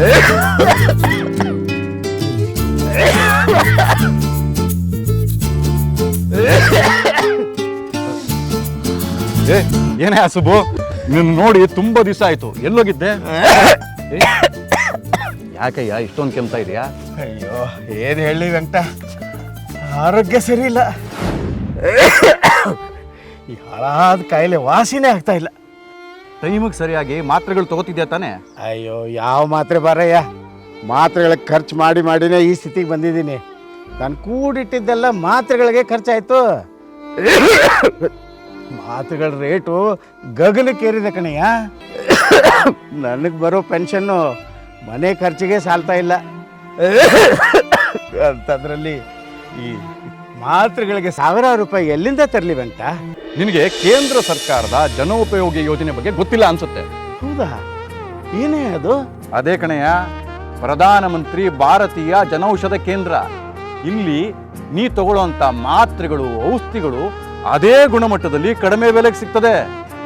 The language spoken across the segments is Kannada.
ಏ ಏನೇ ಹಸುಬು ನಿನ್ನ ನೋಡಿ ತುಂಬಾ ದಿವಸ ಆಯ್ತು. ಎಲ್ಲೋಗಿದ್ದೆ? ಏ, ಯಾಕಯ್ಯ ಇಷ್ಟೊಂದು ಕೆಮ್ತಾ ಇದೆಯಾ? ಅಯ್ಯೋ ಏನು ಹೇಳಿ ವೆಂಕಟ? ಆರೋಗ್ಯ ಸರಿ ಇಲ್ಲ. ಈ ಹಾಳಾದ ಕಾಯಿಲೆ ವಾಸಿನೇ ಆಗ್ತಾ ಇಲ್ಲ. ಟೈಮಿಗೆ ಸರಿಯಾಗಿ ಮಾತ್ರೆಗಳು ತಗೋತಿದ್ಯಾ ತಾನೇ? ಅಯ್ಯೋ, ಯಾವ ಮಾತ್ರೆ ಬಾರಯ್ಯ? ಮಾತ್ರೆಗಳಿಗೆ ಖರ್ಚು ಮಾಡಿ ಮಾಡಿನೇ ಈ ಸ್ಥಿತಿಗೆ ಬಂದಿದ್ದೀನಿ. ನಾನು ಕೂಡಿಟ್ಟಿದ್ದೆಲ್ಲ ಮಾತ್ರೆಗಳಿಗೆ ಖರ್ಚಾಯಿತು. ಮಾತ್ರೆಗಳ ರೇಟು ಗಗನಕ್ಕೇರಿದೆ ಕಣಯ್ಯ. ನನಗೆ ಬರೋ ಪೆನ್ಷನ್ನು ಮನೆ ಖರ್ಚಿಗೆ ಸಾಲ್ತಾ ಇಲ್ಲ. ಅಂತದ್ರಲ್ಲಿ ಈ ಮಾತ್ರೆಗಳಿಗೆ ಸಾವಿರಾರು ರೂಪಾಯಿ ಎಲ್ಲಿಂದ ತರಲಿ ವೆಂಕಟ ನಿನಗೆ ಕೇಂದ್ರ ಸರ್ಕಾರದ ಜನೋಪಯೋಗಿ ಯೋಜನೆ ಬಗ್ಗೆ ಗೊತ್ತಿಲ್ಲ ಅನ್ಸುತ್ತೆ. ಹೌದಾ? ಏನೇ ಅದು? ಅದೇ ಕಣಯ್ಯ ಪ್ರಧಾನಮಂತ್ರಿ ಭಾರತೀಯ ಜನೌಷಧ ಕೇಂದ್ರ. ಇಲ್ಲಿ ನೀ ತಗೊಳ್ಳೋಂಥ ಮಾತ್ರೆಗಳು ಔಷಧಿಗಳು ಅದೇ ಗುಣಮಟ್ಟದಲ್ಲಿ ಕಡಿಮೆ ಬೆಲೆಗೆ ಸಿಗ್ತದೆ.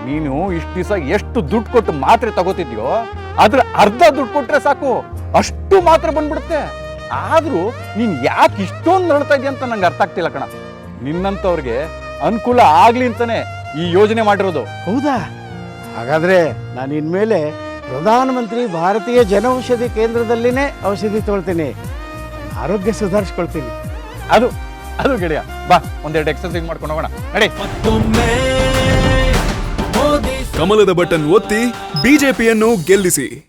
ನೀನು ಇಷ್ಟು ದಿವಸ ಎಷ್ಟು ದುಡ್ಡು ಕೊಟ್ಟು ಮಾತ್ರೆ ತಗೋತಿದ್ಯೋ ಅದ್ರ ಅರ್ಧ ದುಡ್ಡು ಕೊಟ್ರೆ ಸಾಕು. ಅಷ್ಟು ಮಾತ್ರೆ ಬಂದ್ಬಿಡುತ್ತೆ. ಆದ್ರೂ ನೀನು ಯಾಕೆ ಇಷ್ಟೊಂದು ನಡ್ತಾ ಇದೆಯಾ ಅಂತ ನಂಗೆ ಅರ್ಥ ಆಗ್ತಿಲ್ಲ ಕಣ. ನಿನ್ನಂಥವ್ರಿಗೆ ಅನುಕೂಲ ಆಗಲಿ ಅಂತಾನೆ ಈ ಯೋಜನೆ ಮಾಡಿರೋದು. ಹೌದಾ? ಹಾಗಾದ್ರೆ ನಾನು ಇನ್ಮೇಲೆ ಪ್ರಧಾನಮಂತ್ರಿ ಭಾರತೀಯ ಜನೌಷಧಿ ಕೇಂದ್ರದಲ್ಲಿನೇ ಔಷಧಿ ತಗೊಳ್ತೀನಿ ಆರೋಗ್ಯ ಸುಧಾರಿಸ್ಕೊಳ್ತೀನಿ. ಅದು ಅದು ಗೆಳೆಯ. ಬಾ ಒಂದೆರಡು ಎಕ್ಸರ್ಸೈಸ್ ಮಾಡ್ಕೊಂಡು ಹೋಗೋಣ. ನಡಿ. ಕಮಲದ ಬಟನ್ ಒತ್ತಿ ಬಿಜೆಪಿಯನ್ನು ಗೆಲ್ಲಿಸಿ.